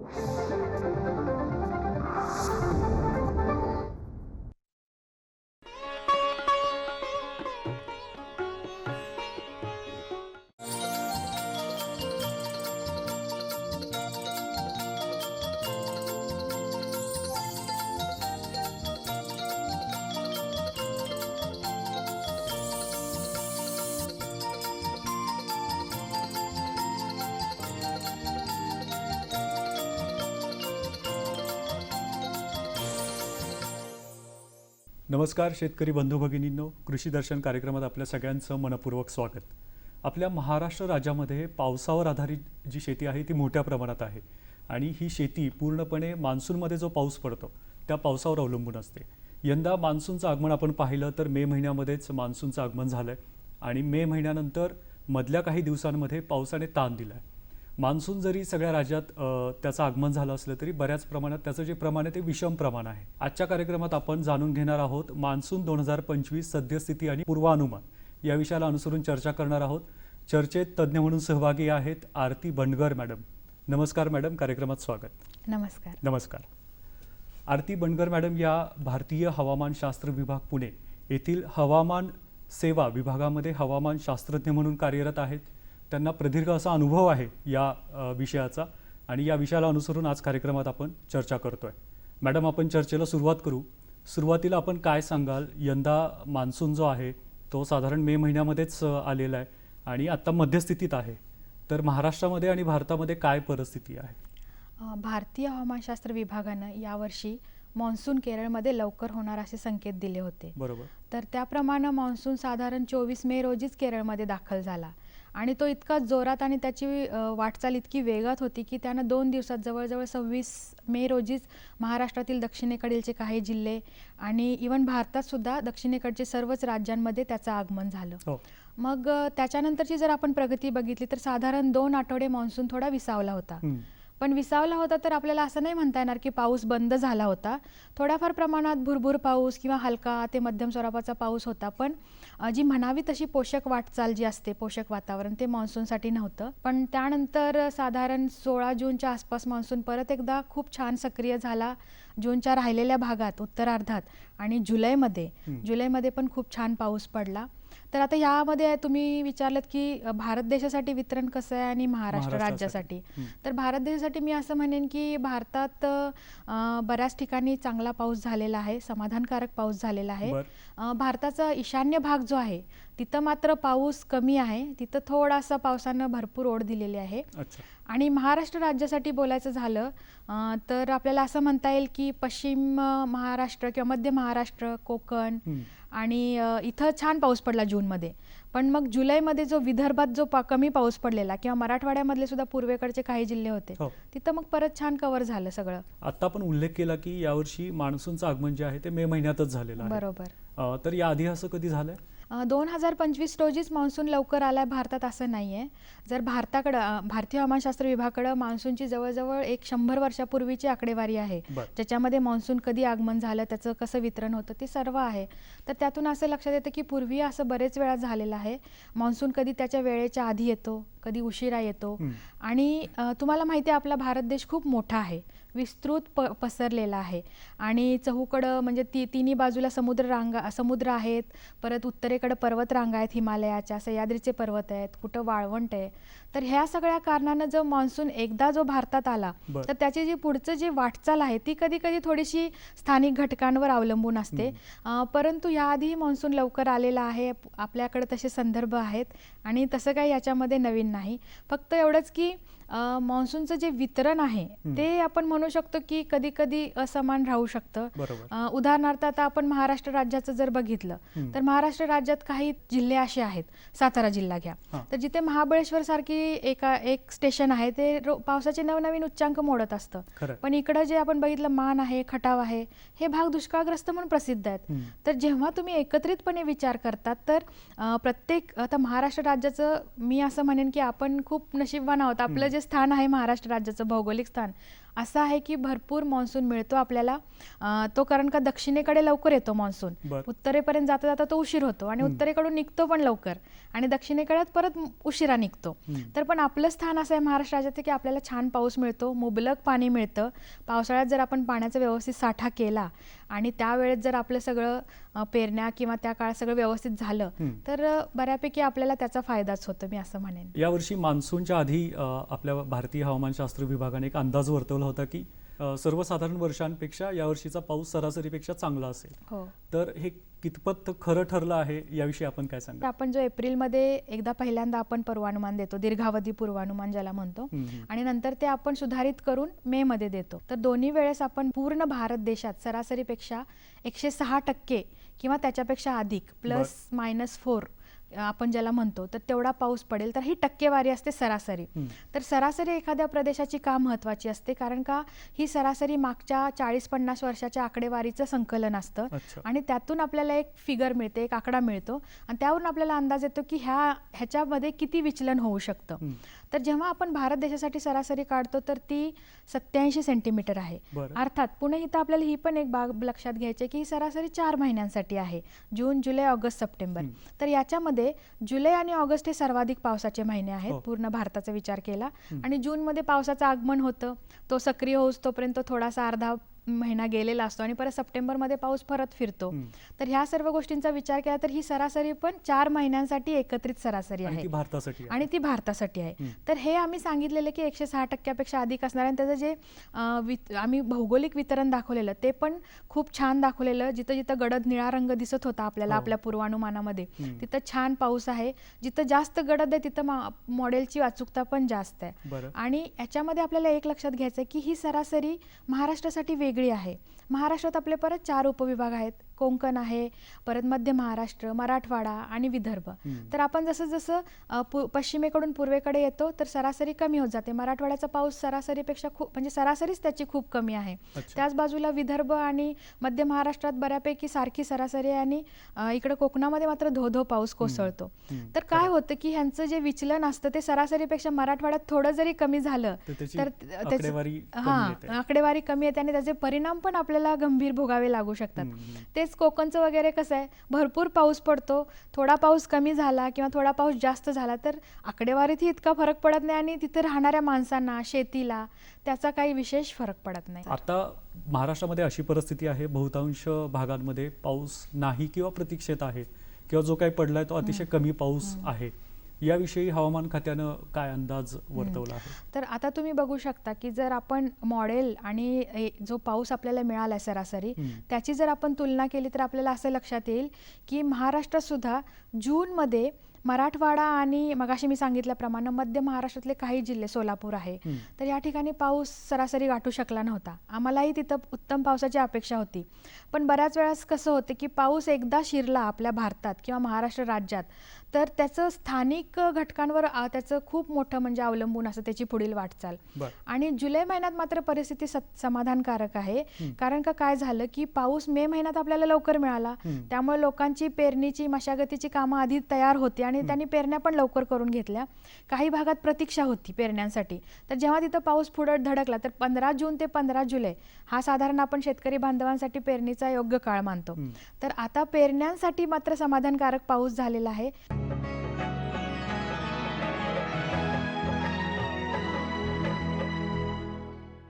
Thank you. नमस्कार शेतकरी बंधू भगिनींनो. कृषी दर्शन कार्यक्रमात आपल्या सगळ्यांचं मनपूर्वक स्वागत. आपल्या महाराष्ट्र राज्यामध्ये पावसावर आधारित जी शेती आहे ती मोठ्या प्रमाणात आहे. आणि ही शेती पूर्णपणे मान्सूनमध्ये जो पाऊस पडतो त्या पावसावर अवलंबून असते. यंदा मान्सूनचं आगमन आपण पाहिलं तर मे महिन्यामध्येच मान्सूनचं आगमन झालं आहे आणि मे महिन्यानंतर मधल्या काही दिवसांमध्ये पावसाने ताण दिला आहे मान्सून जरी सगळ्या राज्यात त्याचं आगमन झालं असलं तरी बऱ्याच प्रमाणात त्याचं जे प्रमाण आहे ते विषम प्रमाण आहे. आजच्या कार्यक्रमात आपण जाणून घेणार आहोत मान्सून दोन हजार पंचवीस सद्यस्थिती आणि पूर्वानुमान. या विषयाला अनुसरून चर्चा करणार आहोत. चर्चेत तज्ज्ञ म्हणून सहभागी आहेत आरती बंडगर मॅडम. नमस्कार मॅडम कार्यक्रमात स्वागत. नमस्कार. नमस्कार. आरती बंडगर मॅडम या भारतीय हवामानशास्त्र विभाग पुणे येथील हवामान सेवा विभागामध्ये हवामान शास्त्रज्ञ म्हणून कार्यरत आहेत. त्यांना प्रदीर्घ असा अनुभव आहे या विषयाचा. आणि या विषयाला अनुसरून आज कार्यक्रमात आपण चर्चा करतोय. मॅडम आपण चर्चेला सुरुवात करू. सुरुवातीला आपण काय सांगाल? यंदा मान्सून जो आहे तो साधारण मे महिन्यामध्येच आलेला आहे आणि आत्ता मध्यस्थितीत आहे. तर महाराष्ट्रामध्ये आणि भारतामध्ये काय परिस्थिती आहे? भारतीय हवामानशास्त्र विभागानं यावर्षी मान्सून केरळमध्ये लवकर होणार असे संकेत दिले होते. बरोबर. तर त्याप्रमाणे मान्सून साधारण चोवीस मे रोजीच केरळमध्ये दाखल झाला. आणि तो इतका जोरात आणि त्याची वाटचाल इतकी वेगात होती की त्यानं दोन दिवसात जवळजवळ सव्वीस मे रोजीच महाराष्ट्रातील दक्षिणेकडीलचे काही जिल्हे आणि इवन भारतात सुद्धा दक्षिणेकडचे सर्वच राज्यांमध्ये त्याचं आगमन झालं. हो. मग त्याच्यानंतरची जर आपण प्रगती बघितली तर साधारण दोन आठवडे मान्सून थोडा विसावला होता. हम्म. पण विसावला होता तर आपल्याला असं नाही म्हणता येणार की पाऊस बंद झाला होता. थोड्याफार प्रमाणात भुरभुर पाऊस किंवा हलका ते मध्यम स्वरूपाचा पाऊस होता. पण जी म्हणावी तशी पोषक वाटचाल जी असते पोषक वातावरण ते मान्सूनसाठी नव्हतं. पण त्यानंतर साधारण सोळा जूनच्या आसपास मान्सून परत एकदा खूप छान सक्रिय झाला जूनच्या राहिलेल्या भागात उत्तरार्धात आणि जुलैमध्ये. जुलैमध्ये पण खूप छान पाऊस पडला. तर आता यामध्ये तुम्ही विचारलं की भारत देशासाठी वितरण कसं आहे आणि महाराष्ट्र. राज्यासाठी. तर भारत देशासाठी मी असं म्हणेन की भारतात बऱ्याच ठिकाणी चांगला पाऊस झालेला आहे समाधानकारक पाऊस झालेला आहे भारताचा ईशान्य भाग जो आहे तिथं मात्र पाऊस कमी आहे तिथं थोडासा पावसानं भरपूर ओढ दिलेली आहे आणि महाराष्ट्र राज्यासाठी बोलायचं झालं तर आपल्याला असं म्हणता येईल की पश्चिम महाराष्ट्र किंवा मध्य महाराष्ट्र कोकण. आणि इथं छान पाऊस पडला जूनमध्ये. पण मग जुलैमध्ये जो विदर्भात जो पा कमी पाऊस पडलेला किंवा मराठवाड्यामधले सुद्धा पूर्वेकडचे काही जिल्हे होते हो. तिथं मग परत छान कव्हर झालं सगळं. आता आपण उल्लेख केला की यावर्षी मान्सूनचं आगमन जे आहे ते मे महिन्यातच झालेलं बरोबर. तर या आधी असं कधी झालंय? दोन हजार पंचवीस रोजीच मान्सून लवकर आलाय भारतात असं नाही आहे जर भारताकडं भारतीय हवामानशास्त्र विभागाकडं मान्सूनची जवळजवळ एक शंभर वर्षापूर्वीची आकडेवारी आहे. ज्याच्यामध्ये मान्सून कधी आगमन झालं त्याचं कसं वितरण होतं ते सर्व आहे. तर त्यातून असं लक्षात येतं की पूर्वी असं बरेच वेळा झालेलं आहे. मान्सून कधी त्याच्या वेळेच्या आधी येतो कधी उशिरा येतो. आणि तुम्हाला माहिती आहे आपला भारत देश खूप मोठा आहे. विस्तृत प पसरलेला आहे. आणि चहूकडं म्हणजे ती तिन्ही बाजूला समुद्र रांगा समुद्र आहेत परत उत्तरेकडं पर्वत रांगा आहेत हिमालयाच्या सह्याद्रीचे पर्वत आहेत कुठं वाळवंट आहे. तर ह्या सगळ्या कारणानं जो मान्सून एकदा जो भारतात आला. तर त्याची जी पुढचं जी वाटचाल आहे ती कधी कधी थोडीशी स्थानिक घटकांवर अवलंबून असते. परंतु याआधी मान्सून लवकर आलेला आहे आपल्याकडे तसे संदर्भ आहेत. आणि तसं काही याच्यामध्ये नवीन नाही. फक्त एवढंच की मान्सूनचं जे वितरण आहे. ते आपण म्हणू शकतो की कधी कधी असमान राहू शकतं. उदाहरणार्थ आता आपण महाराष्ट्र राज्याचं जर बघितलं. तर महाराष्ट्र राज्यात काही जिल्हे असे आहेत. सातारा जिल्हा घ्या. तर जिथे महाबळेश्वर सारखी एका एक स्टेशन आहे ते पावसाचे नवनवीन उच्चांक मोडत असतं. पण इकडं जे आपण बघितलं मान आहे खटाव आहे हे भाग दुष्काळग्रस्त म्हणून प्रसिद्ध आहेत. तर जेव्हा तुम्ही एकत्रितपणे विचार करतात तर प्रत्येक आता महाराष्ट्र राज्याचं मी असं म्हणेन की आपण खूप नशीबवान आहोत. आपलं जे जे स्थान आहे महाराष्ट्र राज्याचं भौगोलिक स्थान असं आहे की भरपूर मान्सून मिळतो आपल्याला. तो कारण का दक्षिणेकडे लवकर येतो मान्सून उत्तरेपर्यंत जाता जाता तो उशीर होतो आणि. उत्तरेकडून निघतो पण लवकर आणि दक्षिणेकडे परत उशिरा निघतो. तर पण आपलं स्थान असं आहे महाराष्ट्र राज्यात की आपल्याला छान पाऊस मिळतो मुबलक पाणी मिळतं. पावसाळ्यात जर आपण पाण्याचा व्यवस्थित साठा केला आणि त्यावेळेत जर आपलं सगळं पेरण्या किंवा त्या काळात सगळं व्यवस्थित झालं. तर बऱ्यापैकी आपल्याला त्याचा फायदाच होतो मी असं म्हणेन यावर्षी मान्सूनच्या आधी आपल्या भारतीय हवामानशास्त्र विभागाने एक अंदाज वर्तवला होता की सर्वसाधारण वर्षांपेक्षा यावर्षीचा पाऊस सरासरीपेक्षा चांगला असेल. हो. तर हे कितपत खरं ठरलं आहे याविषयी आपण काय तर सांगा आपण जो एप्रिलमध्ये एकदा पहिल्यांदा आपण पूर्वानुमान देतो दीर्घावधी पूर्वानुमान ज्याला म्हणतो आणि नंतर ते आपण सुधारित करून मे मध्ये देतो. तर दोन्ही वेळेस आपण पूर्ण भारत देशात सरासरीपेक्षा एकशे सहा टक्के किंवा त्याच्यापेक्षा अधिक प्लस मायनस फोर आपण ज्याला म्हणतो तर तेवढा पाऊस पडेल तर ही टक्केवारी असते सरासरी. तर सरासरी एखाद्या प्रदेशाची का महत्वाची असते? कारण का ही सरासरी मागच्या चाळीस पन्नास वर्षाच्या आकडेवारीचं संकलन असतं आणि त्यातून आपल्याला एक फिगर मिळते एक आकडा मिळतो आणि त्यावरून आपल्याला अंदाज येतो की ह्या ह्याच्यामध्ये किती विचलन होऊ शकतं. तर जेव्हा आपण भारत देशासाठी सरासरी काढतो तर ती सत्याऐंशी सेंटीमीटर आहे अर्थात पुणे इथं आपल्याला ही पण एक बाब लक्षात घ्यायची की ही सरासरी चार महिन्यांसाठी आहे जून जुलै ऑगस्ट सप्टेंबर. तर याच्यामध्ये जुलै आणि ऑगस्ट हे सर्वाधिक पावसाचे महिने आहेत हो. पूर्ण भारताचा विचार केला. आणि जूनमध्ये पावसाचं आगमन होतं तो सक्रिय होऊस तोपर्यंत थोडासा अर्धा महिना गेलेला असतो आणि परत सप्टेंबरमध्ये पाऊस परत फिरतो. तर ह्या सर्व गोष्टींचा विचार केला तर ही सरासरी पण चार महिन्यांसाठी एकत्रित सरासरी आहे. आणि ती भारतासाठी आहे. तर हे आम्ही सांगितलेलं की एकशे सहा टक्क्यापेक्षा अधिक असणार आणि त्याचं जे आम्ही भौगोलिक वितरण दाखवलेलं ते पण खूप छान दाखवलेलं जिथं जिथं गडद निळा रंग दिसत होता आपल्याला हो. आपल्या पूर्वानुमानामध्ये. तिथं छान पाऊस आहे जिथं जास्त गडद आहे तिथं मॉडेलची अचूकता पण जास्त आहे आणि याच्यामध्ये आपल्याला एक लक्षात घ्यायचं आहे की ही सरासरी महाराष्ट्रासाठी वेगळी आहे. महाराष्ट्रात आपले परत चार उपविभाग आहेत. कोकण आहे परत मध्य महाराष्ट्र मराठवाडा आणि विदर्भ. तर आपण जसं जसं पश्चिमेकडून पूर्वेकडे येतो तर सरासरी कमी होत जाते मराठवाड्याचा पाऊस सरासरीपेक्षा खूप म्हणजे सरासरीच त्याची खूप कमी आहे त्याच बाजूला विदर्भ आणि मध्य महाराष्ट्रात बऱ्यापैकी सारखी सरासरी आहे आणि इकडे कोकणामध्ये मात्र धो धो पाऊस कोसळतो. तर काय होतं की ह्यांचं जे विचलन असतं ते सरासरीपेक्षा मराठवाड्यात थोडं जरी कमी झालं तर हा. आकडेवारी कमी येते आणि त्याचे परिणाम पण आपल्याला गंभीर भोगावे लागू शकतात हम्म. तेच कोकणचं वगैरे कसं आहे भरपूर पाऊस पडतो. थोडा पाऊस कमी झाला किंवा थोडा पाऊस जास्त झाला तर आकडेवारीतही इतका फरक पडत नाही आणि तिथे राहणाऱ्या माणसांना शेतीला त्याचा काही विशेष फरक पडत नाही. आता महाराष्ट्रामध्ये अशी परिस्थिती आहे बहुतांश भागांमध्ये पाऊस नाही किंवा प्रतीक्षेत आहे किंवा जो काही पडलाय तो अतिशय कमी पाऊस आहे. याविषयी हवामान खात्यानं काय अंदाज वर्तवला आहे? तर आता तुम्ही बघू शकता की जर आपण मॉडेल आणि जो पाऊस आपल्याला मिळाला आहे सरासरी. त्याची जर आपण तुलना केली तर आपल्याला असं लक्षात येईल की महाराष्ट्रात सुद्धा जूनमध्ये मराठवाडा आणि मगाशी मी सांगितल्याप्रमाणे मध्य महाराष्ट्रातले काही जिल्हे सोलापूर आहे. तर या ठिकाणी पाऊस सरासरी गाठू शकला नव्हता. आम्हालाही तिथं उत्तम पावसाची अपेक्षा होती. पण बऱ्याच वेळास कसं होतं की पाऊस एकदा शिरला आपल्या भारतात किंवा महाराष्ट्र राज्यात तर त्याचं स्थानिक घटकांवर त्याचं खूप मोठं म्हणजे अवलंबून असं त्याची पुढील वाटचाल. आणि जुलै महिन्यात मात्र परिस्थिती समाधानकारक आहे. कारण का काय झालं की पाऊस मे महिन्यात आपल्याला लवकर मिळाला. त्यामुळे लोकांची पेरणीची मशागतीची कामं आधी तयार होती आणि त्यांनी पेरण्या पण लवकर करून घेतल्या. काही भागात प्रतीक्षा होती पेरण्यांसाठी. तर जेव्हा तिथं पाऊस पुढे धडकला तर पंधरा जून ते पंधरा जुलै हा साधारण आपण शेतकरी बांधवांसाठी पेरणीचा योग्य काळ मानतो. तर आता पेरण्यांसाठी मात्र समाधानकारक पाऊस झालेला आहे.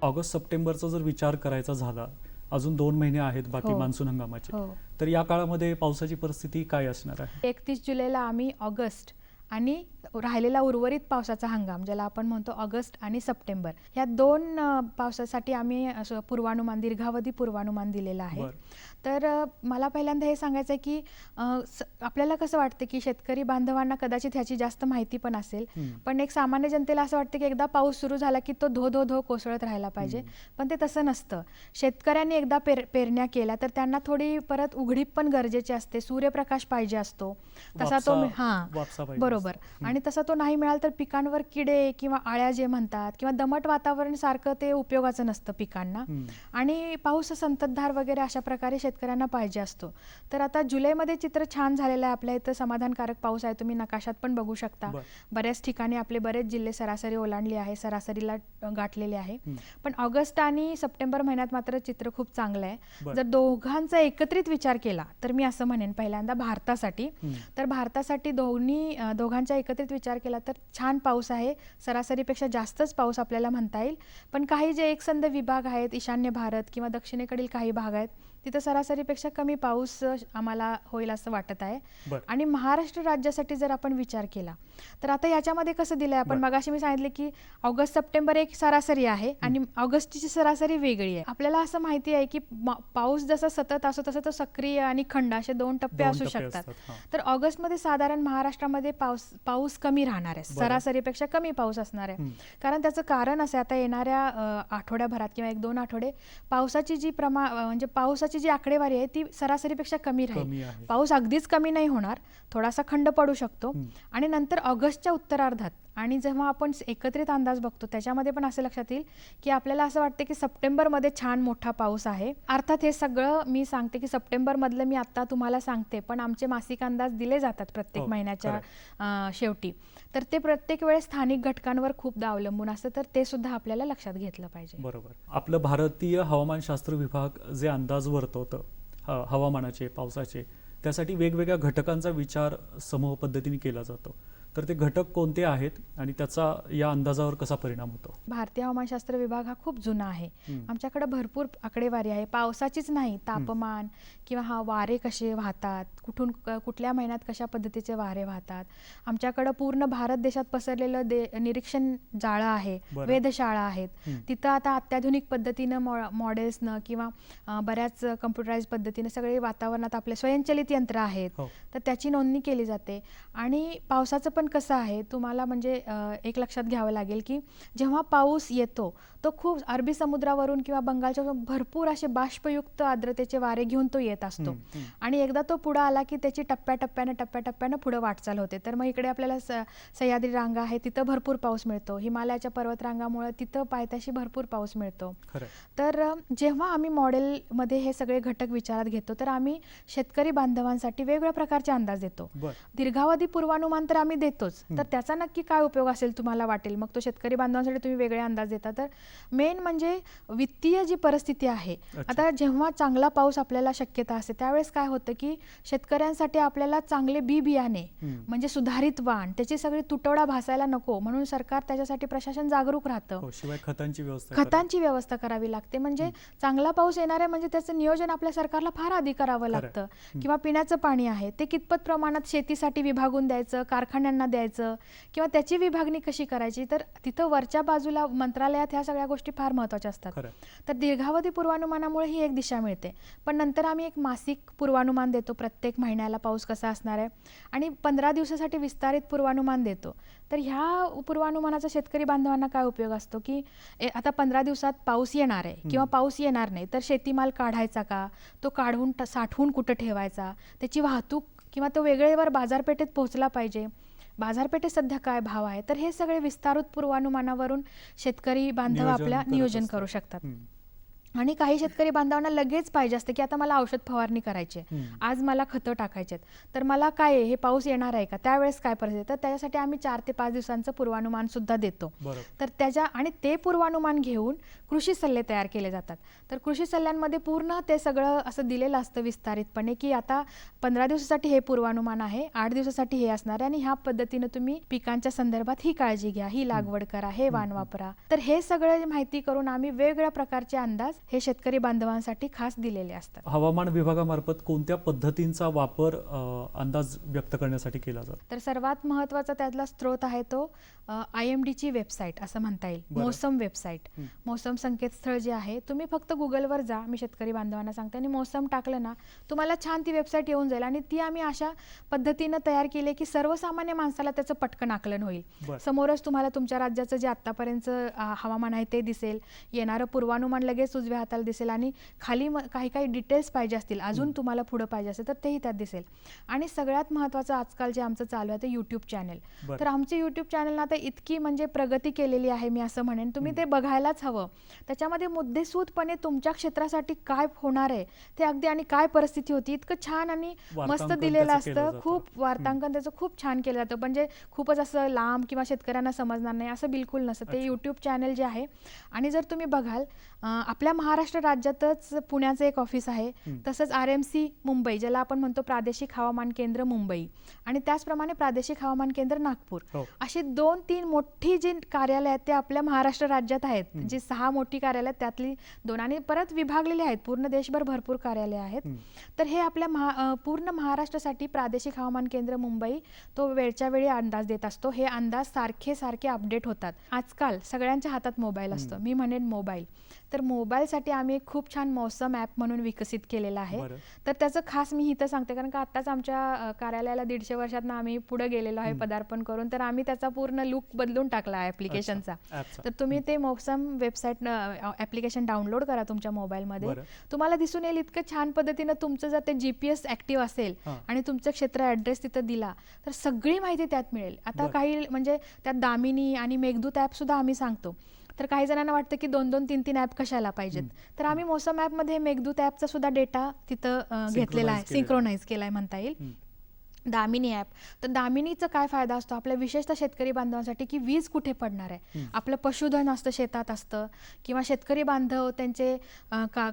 ऑगस्ट सप्टेंबरचा जर विचार करायचा झाला अजून दोन महिने आहेत बाकी हो. मान्सून हंगामाचे. हो. तर या काळामध्ये पावसाची परिस्थिती काय असणार आहे? एकतीस जुलैला आम्ही ऑगस्ट आणि राहिलेला उर्वरित पावसाचा हंगाम ज्याला आपण म्हणतो ऑगस्ट आणि सप्टेंबर. ह्या दोन पावसासाठी आम्ही असं पूर्वानुमान दीर्घावधी पूर्वानुमान दिलेलं आहे. तर मला पहिल्यांदा हे सांगायचं आहे की आपल्याला कसं वाटतं की शेतकरी बांधवांना कदाचित ह्याची जास्त माहिती पण असेल. पण एक सामान्य जनतेला असं वाटतं की एकदा पाऊस सुरू झाला की तो धो धो धो कोसळत राहायला पाहिजे. पण ते तसं नसतं. शेतकऱ्यांनी एकदा पेर पेरण्या केल्या तर त्यांना थोडी परत उघडीप पण गरजेची असते. सूर्यप्रकाश पाहिजे असतो. तसा तो हा बरोबर. आणि आणि तसा तो नाही मिळाला तर पिकांवर किडे किंवा आळ्या जे म्हणतात किंवा दमट वातावरण सारखं ते उपयोगाचं नसतं पिकांना. आणि पाऊस संततधार वगैरे अशा प्रकारे शेतकऱ्यांना पाहिजे असतो तर आता जुलैमध्ये चित्र छान झालेलं आहे आपल्या इथं समाधानकारक पाऊस आहे तुम्ही नकाशात पण बघू शकता. बऱ्याच ठिकाणी आपले बरेच जिल्हे सरासरी ओलांडली आहे सरासरीला गाठलेले आहे. पण ऑगस्ट आणि सप्टेंबर महिन्यात मात्र चित्र खूप चांगलं आहे. जर दोघांचा एकत्रित विचार केला तर मी असं म्हणेन पहिल्यांदा भारतासाठी. तर भारतासाठी दोन्ही अ, दोघांचा एकत्रित विचार केला तर छान पाऊस आहे. सरासरीपेक्षा जास्तच पाऊस आपल्याला म्हणता येईल. पण काही जे एकसंध विभाग आहेत ईशान्य भारत किंवा दक्षिणेकडील काही भाग आहेत तिथं सरासरीपेक्षा कमी पाऊस आम्हाला होईल असं वाटत आहे. आणि महाराष्ट्र राज्यासाठी जर आपण विचार केला तर आता याच्यामध्ये कसं दिलंय आपण. मगाशी मी सांगितले की ऑगस्ट सप्टेंबर एक सरासरी आहे आणि ऑगस्टची सरासरी वेगळी आहे आपल्याला असं माहिती आहे की पाऊस जसा सतत असो तसं तो सक्रिय आणि खंड असे दोन टप्पे असू शकतात. तर ऑगस्टमध्ये साधारण महाराष्ट्रामध्ये पाऊस पाऊस कमी राहणार आहे. सरासरीपेक्षा कमी पाऊस असणार आहे. कारण त्याचं कारण असं आता येणाऱ्या आठवड्याभरात किंवा एक दोन आठवडे पावसाची जी प्रमा म्हणजे पावसाची जी आकडेवारी आहे ती सरासरीपेक्षा कमी राहील. पाऊस अगदीच कमी नाही होणार थोडासा खंड पडू शकतो. आणि नंतर ऑगस्टच्या उत्तरार्धात आणि जेव्हा आपण एकत्रित अंदाज बघतो त्याच्यामध्ये पण असं लक्षात येईल की आपल्याला असं वाटतं की सप्टेंबरमध्ये छान मोठा पाऊस आहे. अर्थात हे सगळं मी सांगते की सप्टेंबरमधलं मी आत्ता तुम्हाला सांगते पण आमचे मासिक अंदाज दिले जातात प्रत्येक हो, महिन्याच्या शेवटी. तर ते प्रत्येक वेळेस स्थानिक घटकांवर खूपदा अवलंबून असतं तर ते सुद्धा आपल्याला लक्षात घेतलं पाहिजे. बरोबर. आपलं भारतीय हवामानशास्त्र विभाग जे अंदाज वर्तवतं हवामानाचे पावसाचे त्यासाठी वेगवेगळ्या घटकांचा विचार समूह पद्धतीने केला जातो. तर ते घटक कोणते आहेत आणि त्याचा या अंदाजावर कसा परिणाम होतो? भारतीय हवामानशास्त्र विभाग हा खूप जुना आहे. आमच्याकडे भरपूर आकडेवारी आहे. पावसाचीच नाही तापमान किंवा हा वारे कसे वाहतात कुठून कुठल्या महिन्यात कशा पद्धतीचे वारे वाहतात. आमच्याकडं पूर्ण भारत देशात पसरलेलं दे निरीक्षण जाळं आहे. वेधशाळा आहेत. तिथं आता अत्याधुनिक पद्धतीनं मॉ मॉडेल्सनं किंवा बऱ्याच कम्प्युटराईज पद्धतीने सगळे वातावरणात आपले स्वयंचलित यंत्र आहेत. हो. तर त्याची नोंदणी केली जाते. आणि पावसाचं पण कसं आहे तुम्हाला म्हणजे एक लक्षात घ्यावं लागेल की जेव्हा पाऊस येतो तो खूप अरबी समुद्रावरून किंवा बंगालच्या भरपूर असे बाष्पयुक्त आर्द्रतेचे वारे घेऊन तो येत असतो. आणि एकदा तो पुढं आला की त्याची टप्प्याटप्प्यानं टप्प्याटप्प्यानं पुढं वाटचाल होते. तर मग इकडे आपल्याला सह्याद्री रांगा आहे तिथं भरपूर पाऊस मिळतो. हिमालयाच्या पर्वतरांगामुळे तिथं पायथ्याशी भरपूर पाऊस मिळतो. तर जेव्हा आम्ही मॉडेलमध्ये हे सगळे घटक विचारात घेतो तर आम्ही शेतकरी बांधवांसाठी वेगवेगळ्या प्रकारचे अंदाज देतो. दीर्घावधी पूर्वानुमान तर आम्ही देतोच. तर त्याचा नक्की काय उपयोग असेल तुम्हाला वाटेल? मग तो शेतकरी बांधवांसाठी तुम्ही वेगळे अंदाज देता. तर मेन म्हणजे वित्तीय जी परिस्थिती आहे. आता जेव्हा चांगला पाऊस आपल्याला शक्यता असते त्यावेळेस काय होतं की शेतकऱ्यांसाठी आपल्याला चांगले बी बियाणे. म्हणजे सुधारित वाण त्याची सगळी तुटवडा भासायला नको म्हणून सरकार त्याच्यासाठी प्रशासन जागरूक राहतं. हो शिवाय खतांची व्यवस्था. खतांची व्यवस्था करावी लागते. म्हणजे चांगला पाऊस येणार आहे म्हणजे त्याचं नियोजन आपल्या सरकारला फार आधी करावं. लागतं. किंवा पिण्याचं पाणी आहे ते कितपत प्रमाणात शेतीसाठी विभागून द्यायचं कारखान्यांना द्यायचं किंवा त्याची विभागणी कशी करायची तर तिथं वरच्या बाजूला मंत्रालयात ह्या सगळ्या गोष्टी फार महत्त्वाच्या असतात. तर दीर्घावधी पूर्वानुमानामुळे ही एक दिशा मिळते. पण नंतर आम्ही एक मासिक पूर्वानुमान देतो. प्रत्येक महिन्याला पाऊस कसा असणार आहे आणि पंधरा दिवसासाठी विस्तारित पूर्वानुमान देतो. तर ह्या पूर्वानुमानाचा शेतकरी बांधवांना काय उपयोग असतो की आता पंधरा दिवसात पाऊस येणार आहे किंवा पाऊस येणार नाही तर शेतीमाल काढायचा का? तो काढून साठवून कुठं ठेवायचा? त्याची वाहतूक किंवा तो वेगळेवर बाजारपेठेत पोहोचला पाहिजे. बाजारपेठेत सध्या काय भाव आहे तर हे सगळे विस्तारित पूर्वानुमानावरून शेतकरी बांधव आपल्या नियोजन. करू शकतात. आणि काही शेतकरी बांधवांना लगेच पाहिजे असतं की आता मला औषध फवारणी करायची. आज मला खतं टाकायचे आहेत. तर मला काय हे पाऊस येणार आहे का? त्यावेळेस काय परिस्थिती तर त्याच्यासाठी आम्ही चार ते पाच दिवसांचं पूर्वानुमान सुद्धा देतो. तर त्याच्या आणि ते पूर्वानुमान घेऊन कृषी सल्ले तयार केले जातात. तर कृषी सल्ल्यांमध्ये पूर्ण ते सगळं असं दिलेलं असतं विस्तारितपणे की आता पंधरा दिवसासाठी हे पूर्वानुमान आहे आठ दिवसासाठी हे असणार आहे आणि ह्या पद्धतीनं तुम्ही पिकांच्या संदर्भात ही काळजी घ्या ही लागवड करा हे वाण वापरा. तर हे सगळं माहिती करून आम्ही वेगवेगळ्या प्रकारचे अंदाज हे शेतकरी बांधवांसाठी खास दिलेले असतात. हवामान विभागामार्फत कोणत्या पद्धतींचा वापर अंदाज व्यक्त करण्यासाठी केला जातो? तर सर्वात महत्त्वाचा त्यातला स्रोत आहे तो आय एम डीची वेबसाईट असं म्हणता येईल. मोसम वेबसाईट. मोसम संकेतस्थळ जे आहे तुम्ही फक्त गुगलवर जा मी शेतकरी बांधवांना सांगते आणि मोसम टाकलं ना तुम्हाला छान ती वेबसाईट येऊन जाईल. आणि ती आम्ही अशा पद्धतीनं तयार केली की सर्वसामान्य माणसाला त्याचं पटकन आकलन होईल. समोरच तुम्हाला तुमच्या राज्याचं जे आत्तापर्यंत हवामान आहे ते दिसेल. येणारं पूर्वानुमान लगेच उजव्या हाताला दिसेल आणि खाली काही काही डिटेल्स पाहिजे असतील. अजून तुम्हाला पुढं पाहिजे असेल तर तेही त्यात दिसेल. आणि सगळ्यात महत्त्वाचं आजकाल जे आमचं चालू आहे ते यूट्यूब चॅनल. तर आमचे यूट्यूब चॅनलला आता इतकी म्हणजे प्रगती केलेली आहे मी असं म्हणेन. तुम्ही ते बघायलाच हवं. त्याच्यामध्ये मुद्देसूदपणे तुमच्या क्षेत्रासाठी काय होणार आहे ते अगदी आणि काय परिस्थिती होती इतकं छान आणि मस्त दिलेलं असतं. खूप वार्तांकन त्याचं खूप छान केलं जातं. म्हणजे खूपच असं लांब किंवा शेतकऱ्यांना समजणार नाही असं बिलकुल नसतं. ते. यूट्यूब चॅनल जे आहे आणि जर तुम्ही बघाल आपल्या महाराष्ट्र राज्यातच पुण्याचं एक ऑफिस आहे. तसंच आर एम सी मुंबई ज्याला आपण म्हणतो प्रादेशिक हवामान केंद्र मुंबई आणि त्याचप्रमाणे प्रादेशिक हवामान केंद्र नागपूर हो. अशी दोन तीन मोठी जी कार्यालय आहेत ते आपल्या महाराष्ट्र राज्यात आहेत. जी सहा मोठी कार्यालय त्यातली दोन आणि परत विभागलेली आहेत पूर्ण देशभर भरपूर कार्यालय आहेत. तर हे आपल्या महा पूर्ण महाराष्ट्रासाठी प्रादेशिक हवामान केंद्र मुंबई तो वेळच्या वेळी अंदाज देत असतो हे अंदाज सारखे सारखे अपडेट होतात आजकाल सगळ्यांच्या हातात मोबाईल असतो. मी म्हणेन मोबाईल तर मोबाईलसाठी आम्ही एक खूप छान मौसम ॲप म्हणून विकसित केलेला आहे. तर त्याचं खास मी इथं सांगते कारण का आत्ताच आमच्या कार्यालयाला दीडशे वर्षातनं आम्ही पुढे गेलेलो आहे. पदार्पण करून तर आम्ही त्याचा पूर्ण लुक बदलून टाकला आहे ॲप्लिकेशनचा. तर तुम्ही ते मौसम वेबसाईट ॲप्लिकेशन डाउनलोड करा तुमच्या मोबाईलमध्ये. तुम्हाला दिसून येईल इतकं छान पद्धतीनं तुमचं जर ते जी पी एस ॲक्टिव्ह असेल. आणि तुमचं क्षेत्र ॲड्रेस तिथं दिला तर सगळी माहिती त्यात मिळेल आता. काही म्हणजे त्यात दामिनी आणि मेघदूत ॲप सुद्धा आम्ही सांगतो तर काही जणांना वाटतं की दोन दोन तीन तीन ॲप कशाला पाहिजेत तर आम्ही मोसम ॲपमध्ये मेघदूत ॲपचा सुद्धा डेटा तिथं घेतलेला आहे आहे. सिंक्रोनाइज केलाय म्हणता येईल. दामिनी ॲप. तर दामिनीचा काय फायदा असतो? आपल्या विशेषतः शेतकरी बांधवांसाठी की वीज कुठे पडणार आहे. आपलं पशुधन असतं शेतात असतं. किंवा शेतकरी बांधव त्यांचे का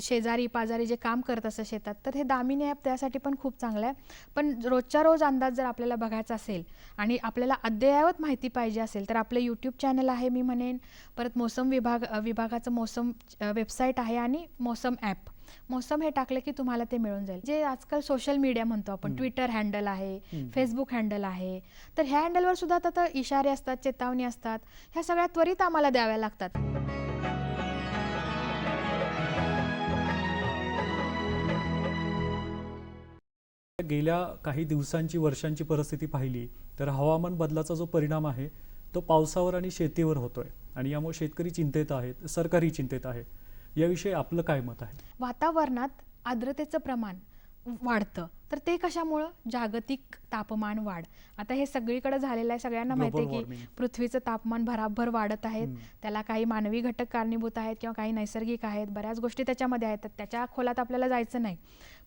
शेजारी पाजारी जे काम करत असतं शेतात तर हे दामिनी ॲप त्यासाठी पण खूप चांगलं आहे. पण रोजच्या रोज अंदाज जर आपल्याला बघायचा असेल आणि आपल्याला अद्ययावत माहिती पाहिजे असेल तर आपलं यूट्यूब चॅनल आहे मी म्हणेन. परत मोसम विभाग विभागाचं मोसम वेबसाईट आहे आणि मोसम ॲप. मोसम हे टाकलं की तुम्हाला ते मिळून जाईल. जे आजकाल सोशल मीडिया म्हणतो आपण. ट्विटर हँडल आहे. फेसबुक हँडल आहे. तर ह्या हँडलवर सुद्धा आता इशारे असतात चेतावणी असतात. ह्या सगळ्या त्वरित आम्हाला द्याव्या लागतात. गेल्या काही दिवसांची वर्षांची परिस्थिती पाहिली तर हवामान बदलाचा जो परिणाम आहे तो पावसावर आणि शेतीवर होतोय. आणि यामुळे शेतकरी चिंतेत आहेत सरकारही चिंतेत आहे याविषयी आपलं काय मत आहे? वातावरणात आर्द्रतेचं प्रमाण वाढतं. तर ते कशामुळं? जागतिक तापमान वाढ. आता हे सगळीकडे झालेलं आहे. सगळ्यांना माहिती आहे की. पृथ्वीचं तापमान भराभर वाढत आहेत. त्याला काही मानवी घटक कारणीभूत आहेत किंवा काही नैसर्गिक आहेत. बऱ्याच गोष्टी त्याच्यामध्ये आहेत. तर त्याच्या खोलात आपल्याला जायचं नाही.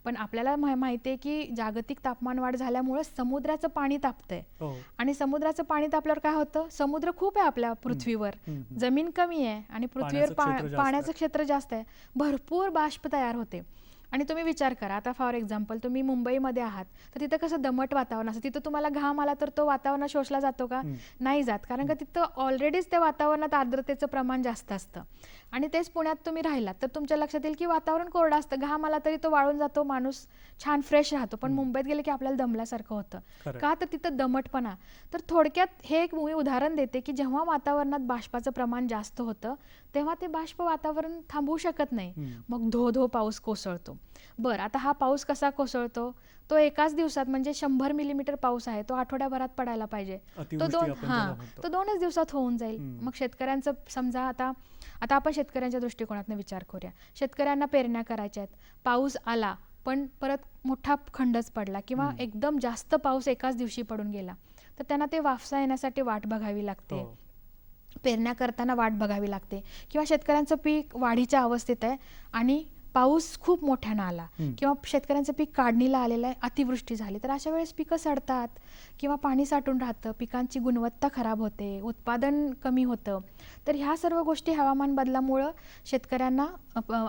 पण आपल्याला माहिती आहे की जागतिक तापमान वाढ झाल्यामुळं समुद्राचं पाणी तापतंय. हो. आणि समुद्राचं पाणी तापल्यावर काय होतं? समुद्र खूप आहे आपल्या पृथ्वीवर. जमीन कमी आहे आणि पृथ्वीवर पाण्याचं क्षेत्र जास्त आहे. भरपूर बाष्प तयार होते. आणि तुम्ही विचार करा. आता फॉर एक्झाम्पल तुम्ही मुंबईमध्ये आहात. तर तिथं कसं दमट वातावरण असतं? तिथं तुम्हाला घाम आला तर तो वातावरण शोषला जातो का. नाही जात. कारण का तिथं ऑलरेडीच त्या वातावरणात आर्द्रतेचं प्रमाण जास्त असतं. आणि तेच पुण्यात तुम्ही राहिलात तर तुमच्या लक्षात येईल की वातावरण कोरडं असतं. घाम आला तरी तो वाळून जातो माणूस छान फ्रेश राहतो. पण मुंबईत गेले की आपल्याला दमल्यासारखं होतं. का तर तिथं दमटपणा. तर थोडक्यात हे एक मी उदाहरण देते की जेव्हा वातावरणात बाष्पाचं प्रमाण जास्त होतं तेव्हा ते बाष्प वातावरण थांबवू शकत नाही. मग धो धो पाऊस कोसळतो. बरं आता हा पाऊस कसा कोसळतो? तो एकाच दिवसात म्हणजे शंभर मिलीमीटर पाऊस आहे तो आठवड्याभरात पडायला पाहिजे. तो दोन हां. तो दोनच दिवसात होऊन जाईल. मग शेतकऱ्यांचं समजा आता आता आपण शेतकऱ्यांच्या दृष्टिकोनातून विचार करूया शेतकऱ्यांना पेरण्या करायच्या आहेत पाऊस आला पण परत मोठा खंडच पडला किंवा. एकदम जास्त पाऊस एकाच दिवशी पडून गेला तर त्यांना ते वाफसा येण्यासाठी वाट बघावी लागते हो. पेरण्या करताना वाट बघावी लागते किंवा शेतकऱ्यांचं पीक वाढीच्या अवस्थेत आहे आणि पाऊस खूप मोठ्यानं आला. किंवा शेतकऱ्यांचं पीक काढणीला आलेलं आहे अतिवृष्टी झाली तर अशा वेळेस पिकं सडतात किंवा पाणी साठून राहतं पिकांची गुणवत्ता खराब होते उत्पादन कमी होतं तर ह्या सर्व गोष्टी हवामान बदलामुळं शेतकऱ्यांना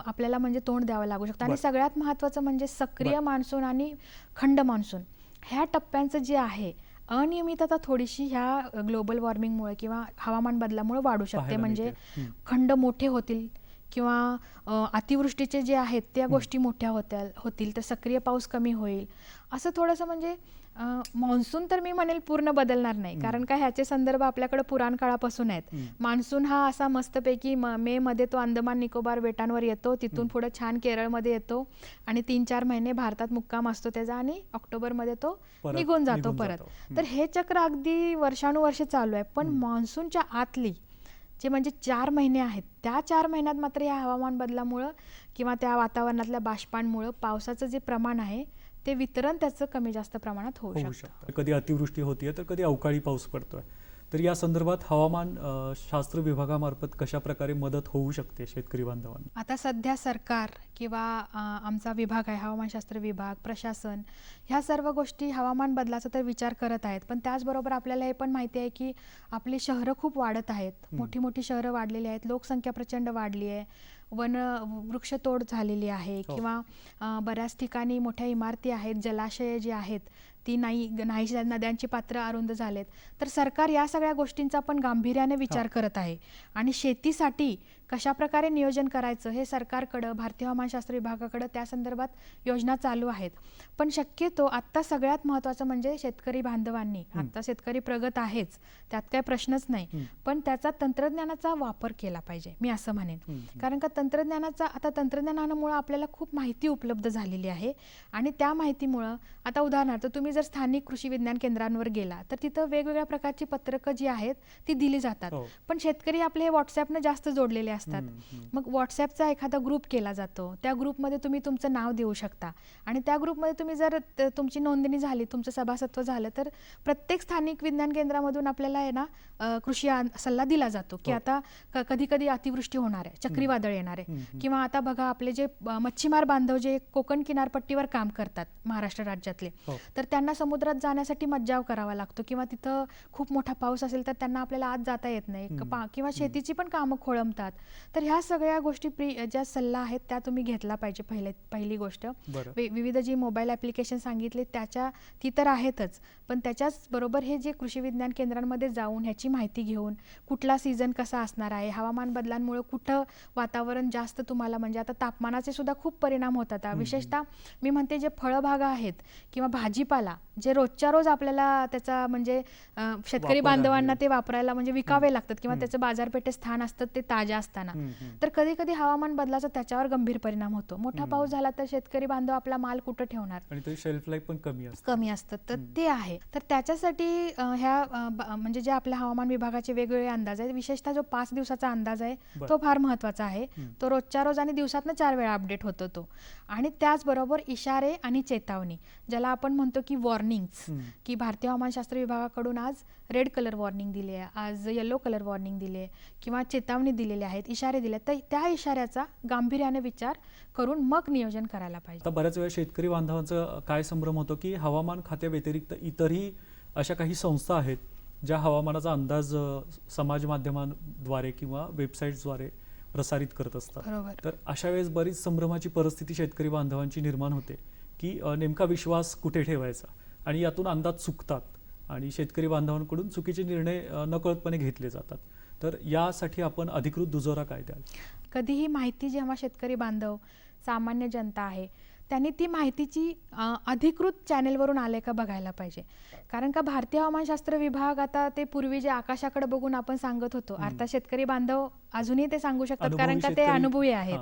आपल्याला म्हणजे तोंड द्यावं लागू शकतं आणि. सगळ्यात महत्त्वाचं म्हणजे सक्रिय. मान्सून आणि खंड मान्सून ह्या टप्प्यांचं जे आहे अनियमितता थोडीशी ह्या ग्लोबल वॉर्मिंगमुळे किंवा हवामान बदलामुळे वाढू शकते म्हणजे. खंड मोठे होतील किंवा अतिवृष्टीचे जे आहेत त्या गोष्टी मोठ्या होत्या होतील तर सक्रिय पाऊस कमी होईल. असं थोडंसं म्हणजे मान्सून तर मी म्हणेल पूर्ण बदलणार नाही. कारण का ह्याचे संदर्भ आपल्याकडे पुराण काळापासून आहेत. मान्सून हा असा मस्तपैकी म मे मध्ये तो अंदमान निकोबार बेटांवर येतो. तिथून पुढे छान केरळमध्ये येतो. आणि तीन चार महिने भारतात मुक्काम असतो त्याचा आणि ऑक्टोबरमध्ये तो निघून जातो परत. तर हे. चक्र अगदी वर्षानुवर्ष चालू आहे. पण मान्सूनच्या आतली जे म्हणजे चार महिने आहेत. त्या चार महिन्यात मात्र या हवामान बदलामुळं किंवा त्या वातावरणातल्या बाष्पांमुळं पावसाचं जे प्रमाण आहे ते वितरण त्याचं कमी जास्त प्रमाणात होऊ शकतं. कधी अतिवृष्टी होतीये तर कधी अवकाळी पाऊस पडतोय. तर या संदर्भात हवामान शास्त्र विभागामार्फत कशा प्रकारे मदत होऊ शकते शेतकरी बांधवांना? आता सध्या सरकार किंवा आमचा विभाग आहे हवामानशास्त्र विभाग प्रशासन ह्या सर्व गोष्टी हवामान बदलाचा तर विचार करत आहेत. पण त्याचबरोबर आपल्याला हे पण माहिती आहे की आपली शहरं खूप वाढत आहेत. मोठी मोठी शहरं वाढलेली आहेत. लोकसंख्या प्रचंड वाढली आहे. वन वृक्षतोड झालेली आहे हो. किंवा बऱ्याच ठिकाणी मोठ्या इमारती आहेत जलाशय जी आहेत ती नाही नाहीशी नद्यांची पात्र अरुंद झालेत. तर सरकार या सगळ्या गोष्टींचा पण गांभीर्याने विचार करत आहे. आणि शेतीसाठी कशा प्रकारे नियोजन करायचं हे सरकारकडं भारतीय हवामानशास्त्र विभागाकडं त्या संदर्भात योजना चालू आहेत. पण शक्यतो आत्ता सगळ्यात महत्त्वाचं म्हणजे शेतकरी बांधवांनी. आत्ता शेतकरी प्रगत आहेच. त्यात काही प्रश्नच नाही. पण त्याचा तंत्रज्ञानाचा वापर केला पाहिजे. मी असं म्हणेन. कारण का तंत्रज्ञानाचा आता तंत्रज्ञानामुळं आपल्याला खूप माहिती उपलब्ध झालेली आहे. आणि त्या माहितीमुळं आता उदाहरणार्थ तुम्ही जर स्थानिक कृषी विज्ञान केंद्रांवर गेला तर तिथं वेगवेगळ्या प्रकारची पत्रकं जी आहेत ती दिली जातात. हो. पण शेतकरी आपले हे व्हॉट्सॲपनं जास्त जोडलेले असतात. हम्म. मग व्हॉट्सॲपचा एखादा ग्रुप केला जातो त्या ग्रुपमध्ये तुम्ही तुमचं नाव देऊ शकता आणि त्या ग्रुपमध्ये तुम्ही जर तुमची नोंदणी झाली तुमचं सभासत्व झालं तर प्रत्येक स्थानिक विज्ञान केंद्रामधून आपल्याला आहे ना कृषी सल्ला दिला जातो की हो. आता कधी कधी अतिवृष्टी होणार आहे चक्रीवादळ येणार आहे. किंवा आता बघा आपले जे मच्छीमार बांधव जे कोकण किनारपट्टीवर काम करतात महाराष्ट्र राज्यातले हो. तर त्यांना समुद्रात जाण्यासाठी मज्जाव करावा लागतो किंवा तिथं खूप मोठा पाऊस असेल तर त्यांना आपल्याला आत जाता येत नाही किंवा शेतीची पण कामं खोळंबतात तर ह्या सगळ्या गोष्टी प्री ज्या सल्ला आहेत त्या तुम्ही घेतला पाहिजे पहिले पहिली गोष्ट. विविध जी मोबाईल ॲप्लिकेशन सांगितले त्याच्या ती तर आहेतच. पण त्याच्याच बरोबर हे जे कृषी विज्ञान केंद्रांमध्ये जाऊन ह्याची माहिती घेऊन कुठला सीझन कसा असणार आहे हवामान बदलांमुळे कुठं वातावरण जास्त तुम्हाला म्हणजे आता तापमानाचे सुद्धा खूप परिणाम होतात. विशेषतः मी म्हणते जे फळभागा आहेत किंवा भाजीपाला जे रोजच्या रोज आपल्याला त्याचा म्हणजे शेतकरी बांधवांना. ते वापरायला म्हणजे विकावे लागतात किंवा. त्याचं बाजारपेठे स्थान असतं ते ताज्या असताना. तर कधी कधी हवामान बदलाचा त्याच्यावर गंभीर परिणाम होतो मोठा. पाऊस झाला तर शेतकरी बांधव आपला माल कुठं ठेवणार आणि ते शेल्फ लाईफ पण कमी कमी असतं तर. ते आहे तर त्याच्यासाठी ह्या म्हणजे जे आपल्या हवामान विभागाचे वेगवेगळे अंदाज आहेत विशेषतः जो पाच दिवसाचा अंदाज आहे. तो फार महत्त्वाचा आहे. तो रोजच्या रोज आणि दिवसातनं चार वेळा अपडेट होतो तो आणि त्याचबरोबर इशारे आणि चेतावणी ज्याला आपण म्हणतो की वॉर्निंग्स. की भारतीय हवामानशास्त्र विभागाकडून आज रेड कलर वॉर्निंग दिली आहे आज येलो कलर वॉर्निंग दिली आहे किंवा चेतावणी दिलेल्या आहेत इशारे दिले. तर त्या इशाऱ्याचा गांभीर्याने विचार करून मग नियोजन करायला पाहिजे. बऱ्याच वेळा शेतकरी बांधवांचं काय संभ्रम होतो की हवामान खात्या व्यतिरिक्त इतरही अशा काही संस्था आहेत ज्या हवामानाचा अंदाज समाज माध्यमांद्वारे किंवा वेबसाईट्सद्वारे प्रसारित करत असतात. बरोबर. तर अशा वेळेस बरीच संभ्रमाची परिस्थिती शेतकरी बांधवांची निर्माण होते की नेमका विश्वास कुठे ठेवायचा? आणि यातून अंदाज चुकतात आणि शेतकरी बांधवांकडून चुकीचे निर्णय नकळतपणे घेतले जातात. तर यासाठी आपण अधिकृत दुजोरा काय द्याल? कधीही माहिती जेव्हा शेतकरी बांधव सामान्य जनता आहे त्यांनी ती माहितीची अधिकृत चॅनेलवरून आले का बघायला पाहिजे. कारण का भारतीय हवामानशास्त्र विभाग आता ते पूर्वी जे आकाशाकडे बघून आपण सांगत होतो. अर्थात शेतकरी बांधव अजूनही ते सांगू शकतात कारण का ते अनुभवी आहेत.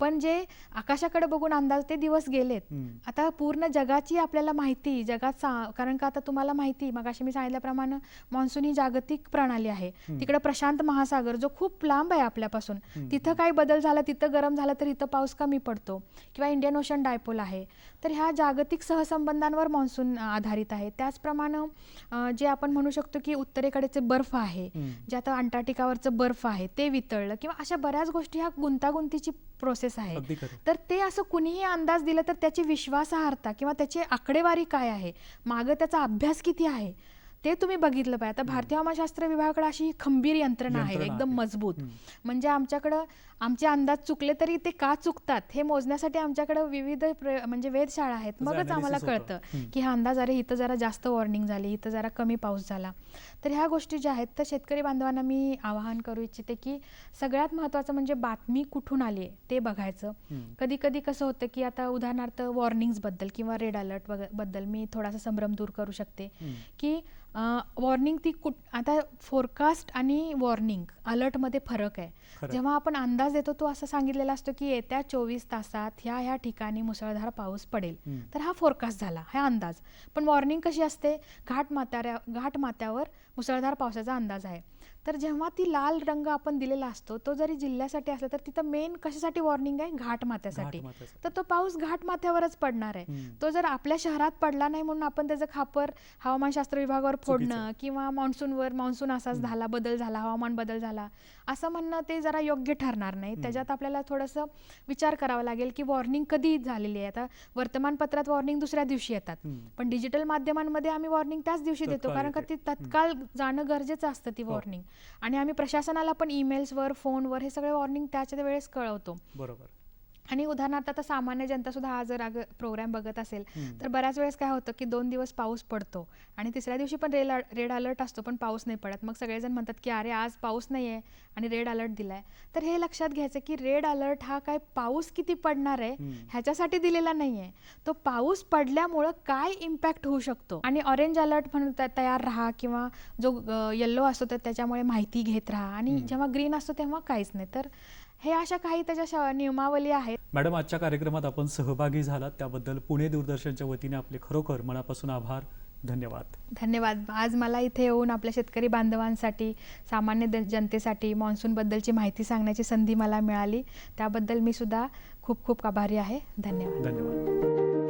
पण जे आकाशाकडे बघून अंदाज ते दिवस गेलेत. आता पूर्ण जगाची आपल्याला माहिती जगात कारण का आता तुम्हाला माहिती मग अशी मी सांगितल्याप्रमाणे मान्सून ही जागतिक प्रणाली आहे. तिकडे प्रशांत महासागर जो खूप लांब आहे आपल्यापासून. तिथं काही बदल झाला तिथं गरम झालं तर इथं पाऊस कमी पडतो किंवा इंडियन ओशन डायपोल आहे तर ह्या जागतिक सहसंबंधांवर मान्सून आधारित आहे त्याचप्रमाणे जे आपण म्हणू शकतो की उत्तरेकडेचे बर्फ आहे. जे आता अंटार्क्टिकावरचं बर्फ आहे ते वितळलं किंवा अशा बऱ्याच गोष्टी ह्या गुंतागुंतीची प्रोसेस आहे तर ते असं कुणीही अंदाज दिलं तर त्याची विश्वासार्हता किंवा त्याची आकडेवारी काय आहे? मागं त्याचा अभ्यास किती आहे? ते तुम्ही बघितलं पाहिजे. आता भारतीय हवामानशास्त्र विभागाकडे अशी खंबीर यंत्रणा आहे एकदम. मजबूत. म्हणजे आमच्याकडं आमचे अंदाज चुकले तरी ते का चुकतात हे मोजण्यासाठी आमच्याकडे विविध म्हणजे वेधशाळा आहेत. मगच आम्हाला. कळतं. की हा अंदाज अरे इथं जरा जास्त वॉर्निंग झाली इथं जरा कमी पाऊस झाला. तर ह्या गोष्टी ज्या आहेत तर शेतकरी बांधवांना मी आवाहन करू इच्छिते की सगळ्यात महत्त्वाचं म्हणजे बातमी कुठून आली आहे ते बघायचं. कधी कधी कसं होतं की आता उदाहरणार्थ वॉर्निंग्सबद्दल किंवा रेड अलर्टबद्दल मी थोडासा संभ्रम दूर करू शकते. की वॉर्निंग ती कुठ आता फोरकास्ट आणि वॉर्निंग अलर्टमध्ये फरक आहे. जेव्हा आपण अंदाज देतो तो असं सांगितलेला असतो की येत्या चोवीस तासात ह्या ह्या ठिकाणी मुसळधार पाऊस पडेल. तर हा फोरकास्ट झाला हा अंदाज. पण वॉर्निंग कशी असते? घाट माथ्याऱ्या घाट माथ्यावर मुसळधार पावसाचा अंदाज आहे. तर जेव्हा ती लाल रंग आपण दिलेला असतो तो जरी जिल्ह्यासाठी असला तर तिथं मेन कशासाठी वॉर्निंग आहे घाट माथ्यासाठी घाटमाथ्यासाठी. तर तो पाऊस घाट माथ्यावरच पडणार आहे. तो जर आपल्या शहरात पडला नाही म्हणून आपण त्याचं खापर हवामानशास्त्र विभागावर फोडणं. किंवा मान्सूनवर मान्सून असाच झाला बदल झाला हवामान बदल झाला असं म्हणणं ते जरा योग्य ठरणार नाही त्याच्यात आपल्याला थोडंसं विचार करावा लागेल की वॉर्निंग कधी झालेली आहे आता वर्तमानपत्रात वॉर्निंग दुसऱ्या दिवशी येतात. पण डिजिटल माध्यमांमध्ये आम्ही वॉर्निंग त्याच दिवशी देतो कारण का. ती तत्काळ जाणं गरजेचं असतं ती हो. वॉर्निंग आणि आम्ही प्रशासनाला पण ईमेल्सवर फोनवर हे सगळे वॉर्निंग त्याच्या वेळेस कळवतो. बरोबर. आणि उदाहरणार्थ आता सामान्य जनता सुद्धा हा जर अग प्रोग्राम बघत असेल. तर बऱ्याच वेळेस काय होतं की दोन दिवस पाऊस पडतो आणि तिसऱ्या दिवशी पण रेड रेड अलर्ट असतो पण पाऊस नाही पडत मग सगळेजण म्हणतात की अरे आज पाऊस नाही आहे आणि रेड अलर्ट दिलाय तर हे लक्षात घ्यायचं की रेड अलर्ट हा काय पाऊस किती पडणार आहे. ह्याच्यासाठी दिलेला नाही आहे तो पाऊस पडल्यामुळं काय इम्पॅक्ट होऊ शकतो आणि ऑरेंज अलर्ट म्हणून तयार राहा किंवा जो येल्लो असतो तर त्याच्यामुळे माहिती घेत राहा आणि. जेव्हा ग्रीन असतो तेव्हा काहीच नाही तर हे अशा काही त्याच्या नियमावली आहेत. मॅडम आजच्या कार्यक्रमात आपण सहभागी झालात. त्याबद्दल पुणे दूरदर्शनच्या वतीने आपले खरोखर मनापासून आभार. धन्यवाद. धन्यवाद. आज मला इथे येऊन आपल्या शेतकरी बांधवांसाठी सामान्य जनतेसाठी मान्सूनबद्दलची माहिती सांगण्याची संधी मला मिळाली. त्याबद्दल मी सुद्धा खूप खूप आभारी आहे. धन्यवाद. धन्यवाद.